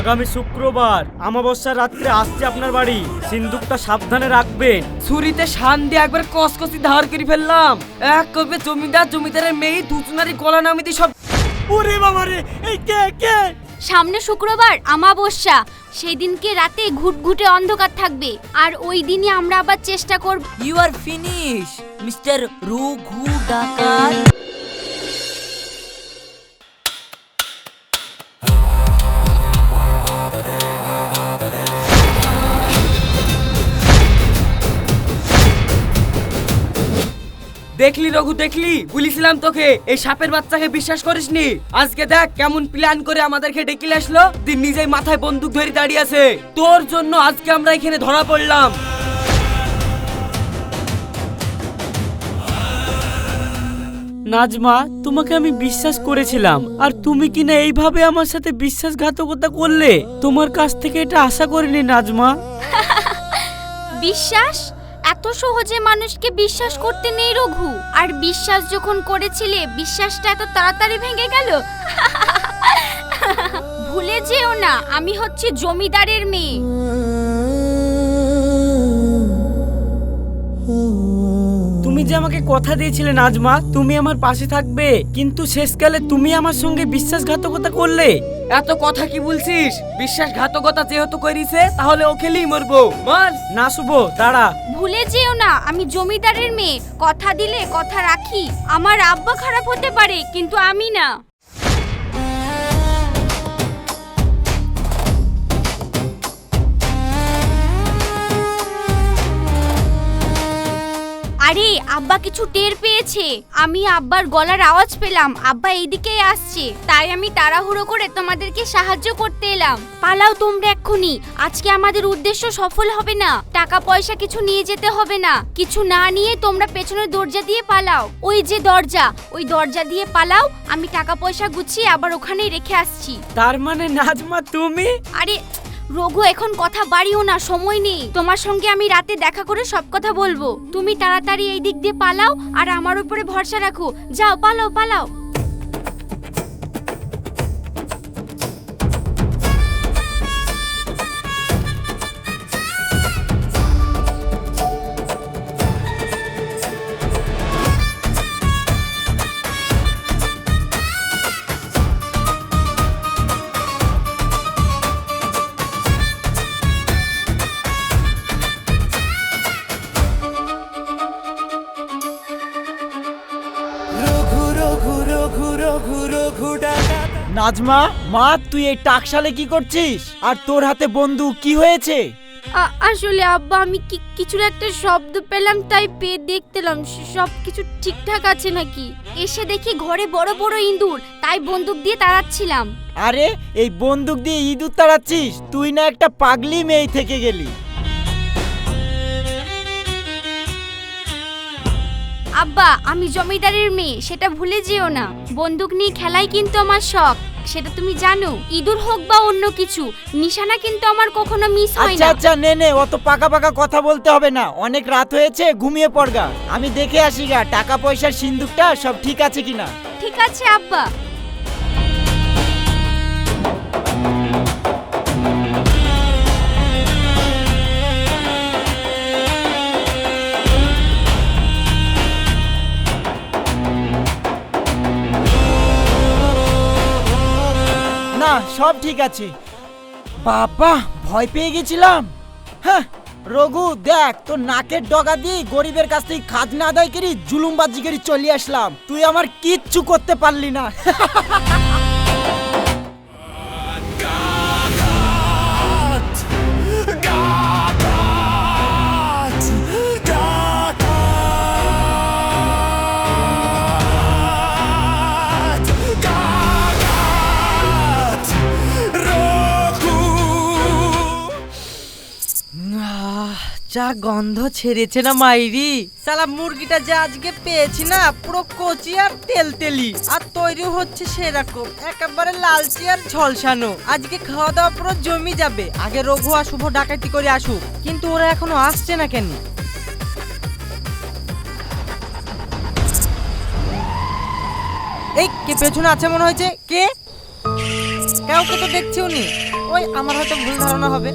আগামী শুক্রবার আমাবস্যার রাত্রে আসছে আপনার বাড়ি। সিন্দুকটা সাবধানে রাখবেন। ছুরিতে শান দিয়ে একবার কসকসি ধার করে ফেললাম। এক করবে জমিদার জমিদারের মেয়ে দুজনারই গলা দিয়ে সব ওরে বাবা রে এই কে কে? সামনে শুক্রবার আমাবস্যা সেই দিনকে রাতে ঘুটঘুটে অন্ধকার থাকবে। আর ওই দিনই আমরা আবার চেষ্টা করব। You are finish mister Raghu ডাকাত। দেখলি রঘু, দেখলি? বলেছিলাম তোকে, এই সাপের বাচ্চাকে বিশ্বাস করিসনি? আজকে দেখ কেমন প্ল্যান করে আমাদেরকে ডেকে আসলো। তুই নিজেই মাথায় বন্দুক ধরে দাঁড়িয়ে আছে। তোর জন্য আজকে আমরা এখানে ধরা পড়লাম। নাজমা, তোমাকে আমি বিশ্বাস করেছিলাম। আর তুমি কি না এইভাবে আমার সাথে বিশ্বাসঘাতকতা করলে? তোমার কাছ থেকে এটা আশা করিনি, নাজমা। বিশ্বাস? এত সহজে মানুষকে বিশ্বাস করতে নেই রঘু। আর বিশ্বাস যখন করেছিলে, বিশ্বাসটা এত তাড়াতাড়ি ভেঙে গেল? ভুলে যেও না, আমি হচ্ছে জমিদারের মেয়ে। তুমি যে আমাকে কথা দিয়েছিলে নাজমা, তুমি আমার পাশে থাকবে, কিন্তু শেষকালে তুমি আমার সঙ্গে বিশ্বাসঘাতকতা করলে। এত কথা কি বলছিস? বিশ্বাসঘাতকতা যেহেতু করিছে, তাহলে ও খেলেই মরবো। মার। না, শুভ, দাঁড়া। ভুলে যেও না, আমি জমিদারের মেয়ে। কথা দিলে কথা রাখি। আমার আব্বা খারাপ হতে পারে, কিন্তু আমি না। আরে আব্বা কিছু টের পেয়েছে। আমি আব্বার গলার আওয়াজ পেলাম। আব্বা এইদিকেই আসছে। তাই আমি তাড়াহুড়ো করে তোমাদেরকে সাহায্য করতে এলাম। পালাও তোমরা এক্ষুনি। আজকে আমাদের উদ্দেশ্য সফল হবে না। টাকা পয়সা কিছু নিয়ে যেতে হবে না। কিছু না নিয়ে তোমরা পেছনের দরজা দিয়ে পালাও। ওই যে দরজা। ওই দরজা দিয়ে পালাও। আমি টাকা পয়সা গুছিয়ে আবার ওখানেই রেখে আসছি। তার মানে নাজমা তুমি? আরে রঘু, এখন কথা বাড়িও না, সময় নেই। তোমার সঙ্গে আমি রাতে দেখা করে সব কথা বলব। তুমি তাড়াতাড়ি এই দিক দিয়ে পালাও আর আমার উপরে ভরসা রাখো। যাও, পালাও পালাও। নাজমা মা তুই এই টাকশালে কি করছিস? আর তোর হাতে বন্দুক কি হয়েছে? আ- আসলে আব্বা আমি কি কিছু একটা শব্দ পেলাম তাই পেয়ে দেখতেলাম সব কিছু ঠিকঠাক আছে নাকি? এসে দেখি ঘরে বড় বড় ইঁদুর তাই বন্দুক দিয়ে তাড়াচ্ছিলাম। আরে এই বন্দুক দিয়ে ইঁদুর তাড়াচ্ছিস? তুই না একটা পাগলি মেয়ে থেকে গেলি। আব্বা আমি জমিদারের মেয়ে সেটা ভুলে যেও না। বন্দুক নিয়ে খেলাই কিন্তু আমার শখ সেটা তুমি জানো। ইঁদুর হোক বা অন্য কিছু নিশানা কিন্তু আমার কখনো মিস হয় আচ্ছা না। আচ্ছা নে নে অত পাকা পাকা কথা বলতে হবে না। অনেক রাত হয়েছে ঘুমিয়ে পড়গা আমি দেখে আসি গা টাকা পয়সার সিন্দুকটা সব ঠিক আছে কিনা? ঠিক আছে আব্বা। সব ঠিক আছে। বাবা, ভয় পেয়ে গেছিলাম। হ্যাঁ রঘু, দেখ, তোর নাকের ডগা দিয়ে গরিবের কাছ থেকে খাজনা আদায় করি জুলুমবাজি করি চলে আসলাম। তুই আমার কিচ্ছু করতে পারলি না। যা গন্ধ ছেড়েছে না মাইরি। সালা মুরগিটা যা আজকে পেয়েছি না, পুরো কচি আর তেলতেলি। আর তৈরি হচ্ছে সেরকম, একেবারে লালচি আর ঝলসানো। আজকে খাওয়া দাওয়া পুরো জমি যাবে। আগে রঘু আর শুভ ডাকাতি করে আসুক, কিন্তু ওরা এখনও আসছে না কেন? এই, কে পেছনে আছে মনে হয়েছে? কে? কাউকে তো দেখছি উনি। ওই, আমার হয়তো ভুল ধারণা হবে।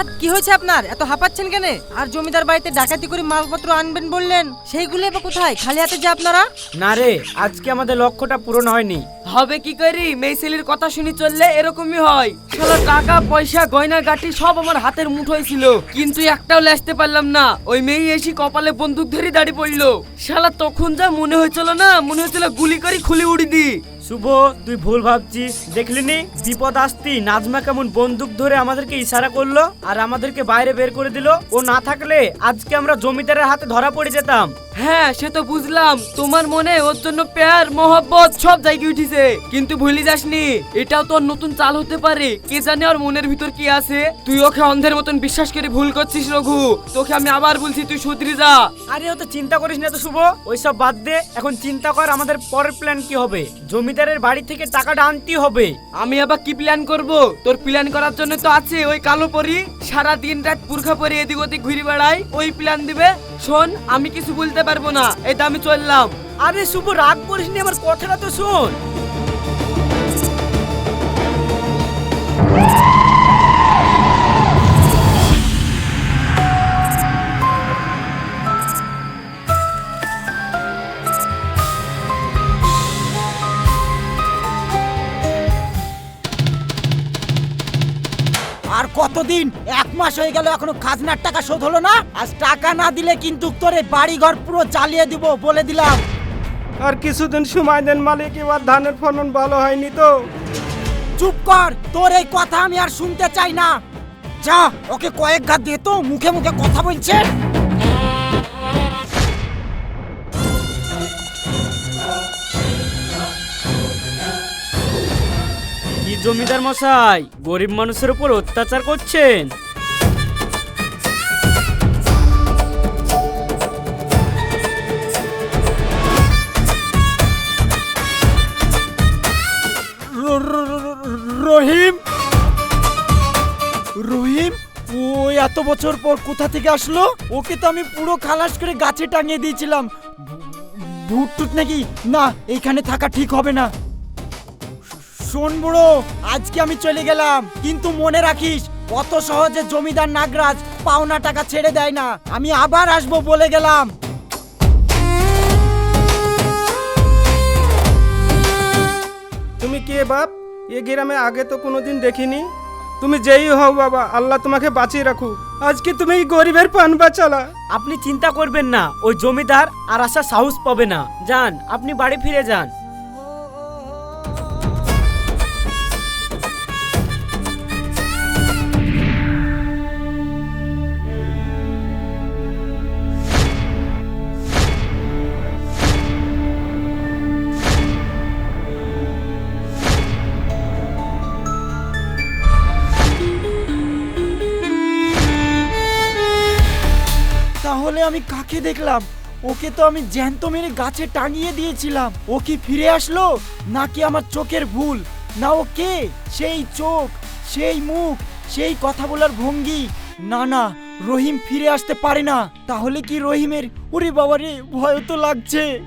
উস্তাদ কি হয়েছে আপনার? এত হাঁপাচ্ছেন কেন? আর জমিদার বাড়িতে ডাকাতি করে মালপত্র আনবেন বললেন। সেইগুলো এবার কোথায়? খালি হাতে যে আপনারা? না রে আজকে আমাদের লক্ষ্যটা পূরণ হয়নি। হবে কি করি? মেয়েছেলির কথা শুনি চললে এরকমই হয়। শালা টাকা পয়সা গয়না গাটি সব আমার হাতের মুঠোয় ছিল। কিন্তু একটাও লেসতে পারলাম না। ওই মেয়ে এসে কপালে বন্দুক ধরে দাঁড়িয়ে পড়ল। শালা তখন যা মনে হয়েছিল না মনে হয়েছিল গুলি করে খুলে উড়ি দি শুভ, তুই ভুল ভাবছিস। দেখলি নি? বিপদ আসতি নাজমা কেমন বন্দুক ধরে আমাদেরকে ইশারা করল আর আমাদেরকে বাইরে বের করে দিল। ও না থাকলে আজকে আমরা জমিদারের হাতে ধরা পড়ে যেতাম। হ্যাঁ সে তো বুঝলাম। তোমার মনে ওর জন্য প্যার মহব্বত সব জায়গায় উঠিছে। কিন্তু ভুলি যাসনি এটাও তোর নতুন চাল হতে পারে। কে জানে ওর মনের ভিতর কি আছে? তুই ওকে অন্ধের মতন বিশ্বাস করে ভুল করছিস রঘু। তোকে আমি আবার বলছি তুই সুধরি যা। আরে ও তো চিন্তা করিস না তো শুভ। ওইসব বাদ দে। এখন চিন্তা কর আমাদের পরের প্ল্যান কি হবে। জমিদারের বাড়ি থেকে টাকাটা আনতেই হবে। আমি আবার কি প্ল্যান করব? তোর প্ল্যান করার জন্য তো আছে ওই কালো পরি। সারা দিন রাত পুরখা পরে এদিক ওদিক ঘুরে বেড়াই ওই প্ল্যান দিবে। শোন আমি কিছু বলতে পারব না। এটা আমি চললাম। আরে শুভ রাগ করিস নি আমার কথাটা তো শোন। কতদিন? এক মাস হয়ে গেল এখনও খাজনার টাকা শোধ হলো না? আজ টাকা না দিলে কিন্তু তোরে বাড়ি ঘর পুরো জ্বালিয়ে দিব বলে দিলাম। আর কিছুদিন সময় দেন মালিক এবার ধানের ফলন ভালো হয়নি তো। চুপ কর তোর এই কথা আমি আর শুনতে চাই না। যা ওকে কয়েক ঘাত দিয়ে তো মুখে মুখে কথা বলছে। জমিদার মশাই, গরিব মানুষের উপর অত্যাচার করছেন। রহিম? রহিম, ও এত বছর পর কোথা থেকে আসলো? ওকে তো আমি পুরো খালাস করে গাছে টাঙিয়ে দিয়েছিলাম। ভূ- ভূত টুত নাকি? না এইখানে থাকা ঠিক হবে না। শোন বুড়ো আজকে আমি চলে গেলাম। কিন্তু মনে রাখিস কত সহজে জমিদার নাগরাজ পাওনা টাকা ছেড়ে দেয় না। আমি আবার আসব বলে গেলাম। তুমি কে বাপ? এ গ্রামে আগে তো কোনোদিন দেখিনি। তুমি যেই হও বাবা আল্লাহ তোমাকে বাঁচিয়ে রাখুক। আজকে তুমি এই গরিবের পান বাঁচালা। আপনি চিন্তা করবেন না ওই জমিদার আর আসার সাহস পাবে না। যান আপনি বাড়ি ফিরে যান। কাকে দেখলাম। ওকে তো আমি জ্যান্ত মেরে গাছে টাঙিয়ে দিয়েছিলাম। ও কি ফিরে আসলো? নাকি আমার চোখের ভুল? না ও কে? সেই চোখ সেই মুখ সেই কথা বলার ভঙ্গি। না না রহিম ফিরে আসতে পারে না। তাহলে কি রহিমের? ওরে বাবারে ভয় তো লাগছে।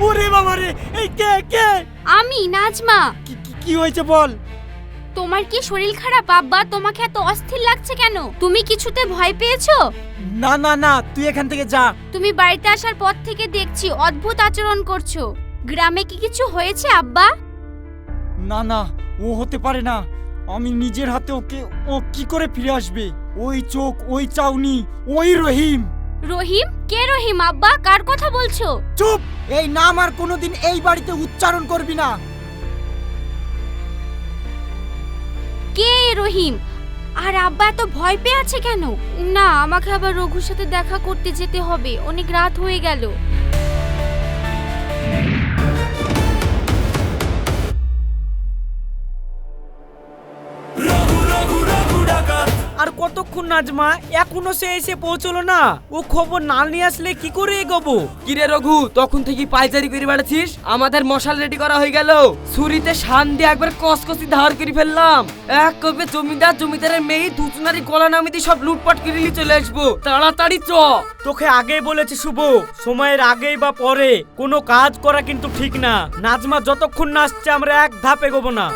ওরে বাবারে এই কে কে? আমি নাজমা। কি- কি- কি হয়েছে বল? তোমার কি শরীর খারাপ আব্বা? তোমাকে এত অস্থির লাগছে কেন? তুমি কিছুতে ভয় পেয়েছ? না না না তুই এখান থেকে যা। তুমি বাড়িতে আসার পর থেকে দেখছি অদ্ভুত আচরণ করছ। গ্রামে কি কিছু হয়েছে আব্বা? না না ও হতে পারে না। আমি নিজের হাতে ওকে ও কি করে ফিরে আসবে? ওই চোখ ওই চাউনি ওই রহিম। রহিম? কে রহিম আব্বা? কার কথা বলছো? চুপ! এই নাম আর কোনোদিন এই বাড়িতে উচ্চারণ করবি না। কে রহিম? আর আব্বা এত ভয় পেয়ে আছে কেন? না, আমাকে আবার রঘুর সাথে দেখা করতে যেতে হবে। অনেক রাত হয়ে গেল। কতক্ষণ নাজমা এখনও সে এসে পৌঁছলো না। ও খবর না নিয়ে আসলে কি করে এগোবো? কিরে রঘু তখন থেকে পাইচারি করে বেড়াচ্ছিস? আমাদের মশাল রেডি করা হয়ে গেল। ছুরিতে শান দিয়ে একবার কসকসি ধার করে ফেললাম। এক কবে জমিদার জমিদারের মেয়ে দুজনারি গলা নামিতে সব লুটপাট করে নিয়ে চলে আসব। তাড়াতাড়ি চ। তোকে আগেই বলেছি শুভ সময়ের আগেই বা পরে কোনো কাজ করা কিন্তু ঠিক না। নাজমা যতক্ষণ না আসছে আমরা এক ধাপ এগোবো না।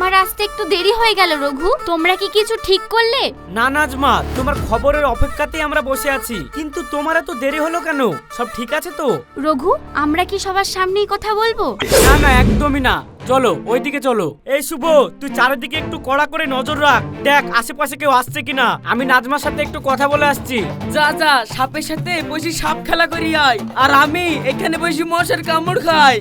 আমার আসতে একটু দেরি হয়ে গেল রঘু। তোমরা কি কিছু ঠিক করলে? না নাজমা তোমার খবরের অপেক্ষাতেই আমরা বসে আছি। কিন্তু তোমার এত দেরি হলো কেন? সব ঠিক আছে তো? রঘু আমরা কি সবার সামনেই কথা বলব? না না একদমই না। চলো ওইদিকে চলো। এই শুভ তুই চারিদিকে একটু কড়া করে নজর রাখ। দেখ আশেপাশে কেউ আসছে কিনা। আমি নাজমার সাথে একটু কথা বলে আসছি। যা যা সাপের সাথে বসে সাপ খেলা করি আয়। আর আমি এখানে বসে মশার কামড় খাই।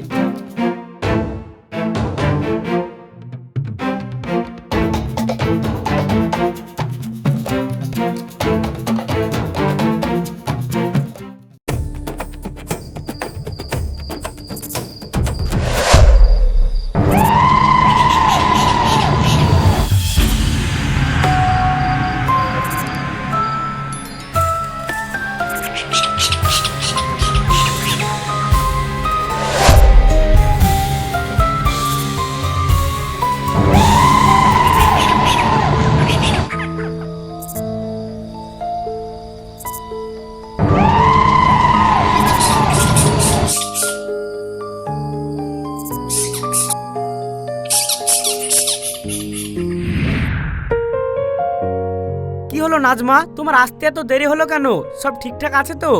নাজমা তোমার আসতে এত দেরি হলো কেন? সব ঠিকঠাক আছে তো?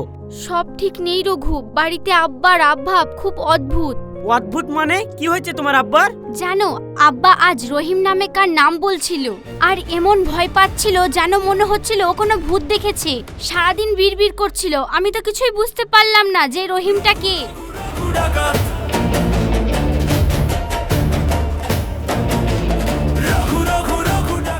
সব ঠিক নেই রঘু বাড়িতে আব্বার আব্ভাব খুব অদ্ভুত। অদ্ভুত মানে? কি হয়েছে তোমার আব্বার? জানো আব্বা আজ রহিম নামে কার নাম বলছিল। আর এমন ভয় পাচ্ছিল যেন মনে হচ্ছিল ও কোনো ভূত দেখেছে। সারাদিন বিড়বিড় করছিল আমি তো কিছুই বুঝতে পারলাম না যে রহিমটা কে।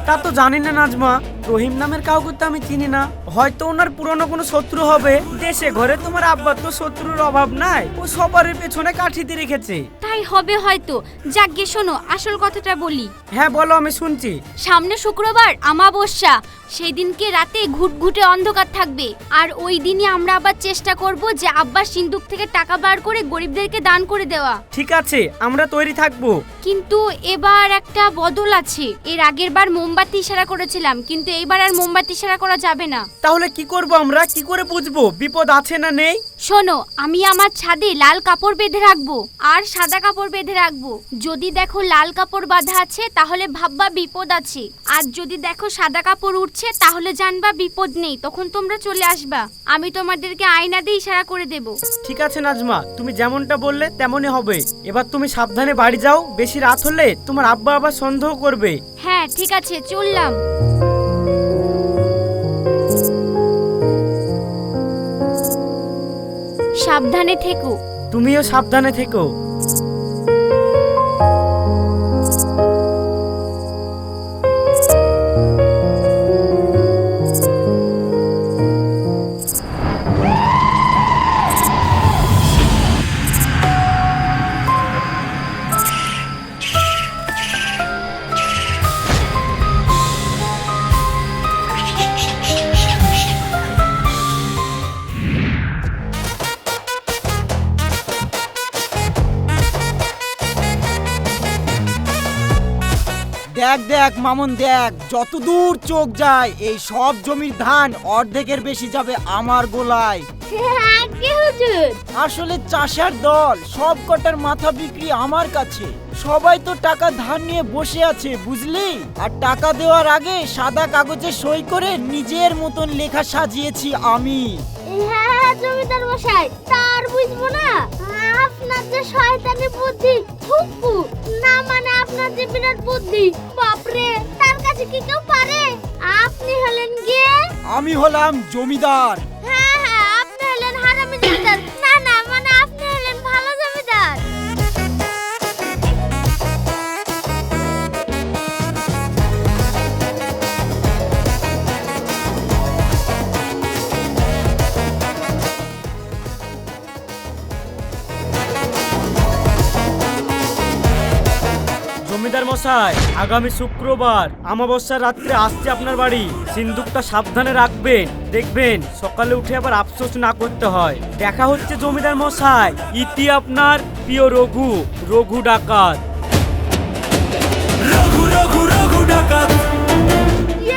তা তো জানি না নাজমা। রহিম নামের কাউকে তো আমি চিনি না। হয়তো ওনার পুরনো কোনো শত্রু হবে। দেশে ঘরে তোমার আব্বার তো শত্রুর অভাব নাই। ও সবার পেছনে কাঠিতে রেখেছে। তাই হবে হয়তো। যাকে শোনো আসল কথাটা বলি। হ্যাঁ বলো আমি শুনছি। সামনে শুক্রবার আমাবস্যা। সেই দিনকে রাতে ঘুটঘুটে অন্ধকার থাকবে। আর ওই দিনই আমরা আবার চেষ্টা করব যে আব্বার সিন্দুক থেকে টাকা বার করে গরিবদেরকে দান করে দেওয়া। ঠিক আছে আমরা তৈরি থাকব। কিন্তু এবার একটা বদল আছে। এর আগের বার মোমবাতি ইশারা করেছিলাম কিন্তু এইবার আর মোমবাতি ইশারা করা যাবে না। তাহলে কি করব আমরা? কি করে বুঝব? বিপদ আছে না নেই? শোনো আমি আমার ছাদে লাল কাপড় বেঁধে রাখব আর সাদা কাপড় বেঁধে রাখব। যদি দেখো লাল কাপড় বাঁধা আছে তাহলে ভাববা বিপদ আছে। আর যদি দেখো সাদা কাপড় উঠছে তাহলে জানবা বিপদ নেই তখন তোমরা চলে আসবা। আমি তোমাদেরকে আয়না দিয়ে ইশারা করে দেব। ঠিক আছে নাজমা তুমি যেমনটা বললে তেমনই হবে। এবার তুমি সাবধানে বাড়ি যাও বেশি রাত হলে তোমার আব্বা আবার সন্দেহ করবে। হ্যাঁ ঠিক আছে চললাম। সাবধানে থেকো। তুমিও সাবধানে থেকো। দেখ দেখ মামুন দেখ যত দূর চোখ যায় এই সব জমির ধান অর্ধেকের বেশি যাবে আমার গোলায়। আসলে চাষার দল সব কটার মাথা বিক্রি আমার কাছে। সবাই তো টাকা ধার নিয়ে বসে আছে বুঝলি? আর টাকা দেওয়ার আগে সাদা কাগজে সই করে নিজের মতন লেখা সাজিয়েছি আমি। হ্যাঁ জমিদার মশাই, তার বুঝব না। আপনার যে শয়তানি বুদ্ধি থুকু না মানে আপনার যে বিরাট বুদ্ধি, বাপরে, তার কাছে কি কেউ পারে? আপনি হলেন গিয়ে আমি হলাম জমিদার। মশাই আগামী শুক্রবার আমাবস্যার রাত্রে আসছে আপনার বাড়ি। সিন্দুকটা সাবধানে রাখবেন। দেখবেন সকালে উঠে আবার আফসোস না করতে হয়। দেখা হচ্ছে জমিদার মশাই ইতি আপনার প্রিয় রঘু রঘু ডাকাত।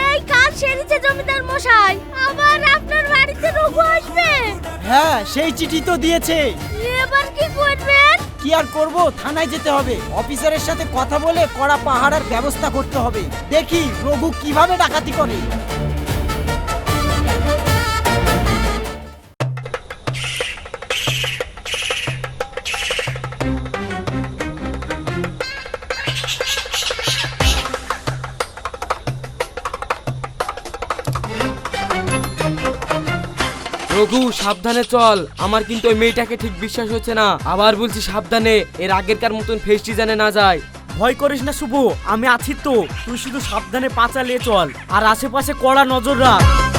এই কাজ সেরেছে জমিদার মশাই আবার আপনার বাড়িতে রঘু আসবে। হ্যাঁ সেই চিঠি তো দিয়েছে। এবার কি করবেন? কি আর করব? থানায় যেতে হবে। অফিসারের সাথে কথা বলে কড়া পাহারার ব্যবস্থা করতে হবে। দেখি রঘু কীভাবে ডাকাতি করে। রঘু, সাবধানে চল। আমার কিন্তু ওই মেয়েটাকে ঠিক বিশ্বাস হচ্ছে না। আবার বলছি সাবধানে, এর আগেরকার মতন ফেস্টি জানে না যায়। ভয় করিস না শুভ, আমি আছি তো। তুই শুধু সাবধানে পাঁচালিয়ে চল। আর আশেপাশে কড়া নজর রাখ।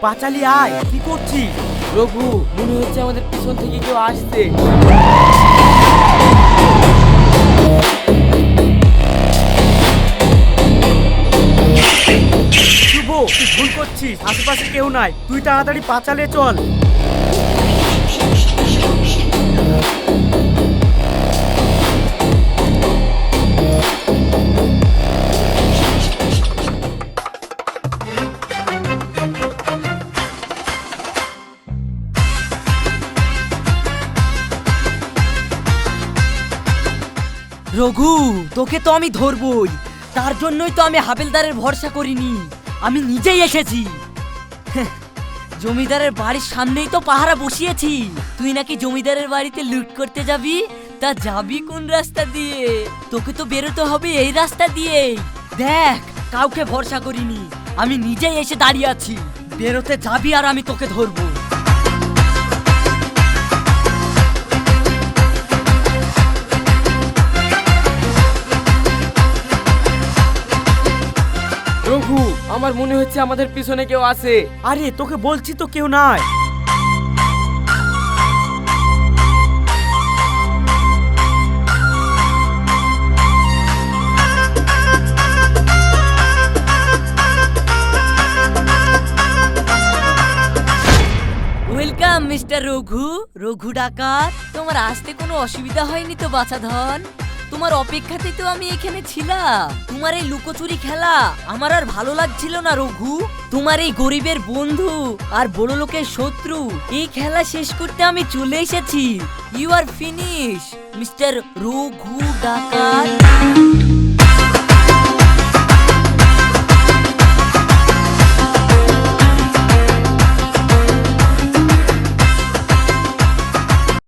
শুভ পা চালিয়ে আয় কি করছি রঘু মনে হচ্ছে আমাদের পিছন থেকে কেউ আসছে। শুভ তুই ভুল করছিস আশেপাশে কেউ নাই তুই তাড়াতাড়ি পাঁচালে চল। তোকে তো আমি ধরবই। তার জন্যই তো আমি হাবেলদারের ভরসা করিনি। আমি নিজেই এসেছি। জমিদারের বাড়ির সামনেই তো পাহারা বসিয়েছি। তুই নাকি জমিদারের বাড়িতে লুট করতে যাবি? তা যাবি কোন রাস্তা দিয়ে? তোকে তো বেরোতে হবে এই রাস্তা দিয়ে। দেখ, কাউকে ভরসা করিনি। আমি নিজেই এসে দাঁড়িয়ে আছি। বেরোতে যাবি আর আমি তোকে ধরবো। রঘু আমার মনে হচ্ছে আমাদের পিছনে কেউ আছে। আরে তোকে বলছি তো কেউ নাই। ওয়েলকাম মিস্টার রঘু রঘু ডাকাত তোমার আসতে কোনো অসুবিধা হয়নি তো বাছাধন তোমার অপেক্ষাতে তো আমি এখানে ছিলাম। তোমার এই লুকোচুরি খেলা আমার আর ভালো লাগছিল না, রঘু। তোমার এই গরিবের বন্ধু আর বড় লোকের শত্রু, এই খেলা শেষ করতে আমি চলে এসেছি। You are finish mister Raghu ডাকাত।